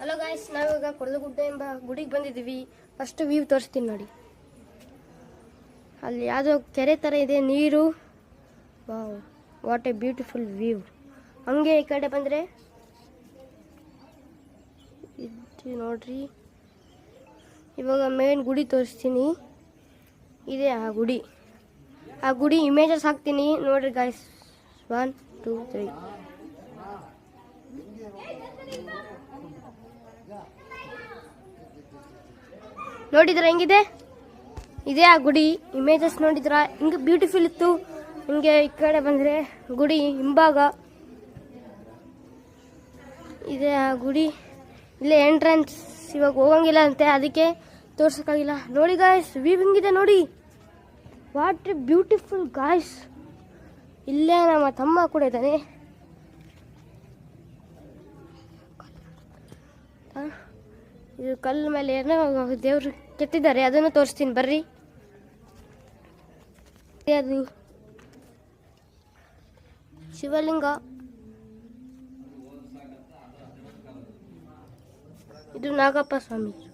Hello guys ನಾವೀಗ ಕೊಡಲಗುಡ್ಡ ಎಂಬ ಗುಡಿಗೆ ಬಂದಿದ್ದೀವಿ. ಫಸ್ಟ್ ವ್ಯೂ ತೋರಿಸ್ತೀನಿ ನೋಡಿ. ಅಲ್ಲಿ ಯಾವುದೋ ಕೆರೆ ಥರ ಇದೆ, ನೀರು. Wow what a beautiful view ಹಂಗೆ ಈ ಕಡೆ ಬಂದರೆ ಇದು ನೋಡ್ರಿ. ಇವಾಗ ಮೇನ್ ಗುಡಿ ತೋರಿಸ್ತೀನಿ. ಇದೆ ಆ ಗುಡಿ. ಆ ಗುಡಿ ಇಮೇಜಸ್ ಹಾಕ್ತೀನಿ. ನೋಡ್ರಿ ಗಾಯ್ಸ್ ಒನ್ ಟೂ ತ್ರೀ ನೋಡಿದ್ರ ಹೆಂಗಿದೆ? ಇದೆ ಆ ಗುಡಿ. ಇಮೇಜಸ್ ನೋಡಿದ್ರ? ಹಿಂಗೆ ಬ್ಯೂಟಿಫುಲ್ ಇತ್ತು. ಹಿಂಗೆ ಈ ಕಡೆ ಬಂದರೆ ಗುಡಿ ಹಿಂಭಾಗ. ಇದೆ ಆ ಗುಡಿ. ಇಲ್ಲೇ ಎಂಟ್ರೆನ್ಸ್ ಇವಾಗ ಹೋಗಂಗಿಲ್ಲ ಅಂತೆ. ಅದಕ್ಕೆ ತೋರ್ಸೋಕ್ಕಾಗಿಲ್ಲ. ನೋಡಿ ಗಾಯ್ಸ್ ವ್ಯೂ ಹಿಂಗಿದೆ ನೋಡಿ. ವಾಟ್ ಬ್ಯೂಟಿಫುಲ್ ಗಾಯ್ಸ್ ಇಲ್ಲೇ ನಮ್ಮ ತಮ್ಮ ಕೂಡ ಇದ್ದಾನೆ. ಇದು ಕಲ್ಲು ಮೇಲೆ ಏನೋ ದೇವ್ರು ಕೆತ್ತಿದ್ದಾರೆ ಅದನ್ನು ತೋರಿಸ್ತೀನಿ ಬರ್ರಿ. ಅದು ಶಿವಲಿಂಗ. ಇದು ನಾಗಪ್ಪ ಸ್ವಾಮಿ.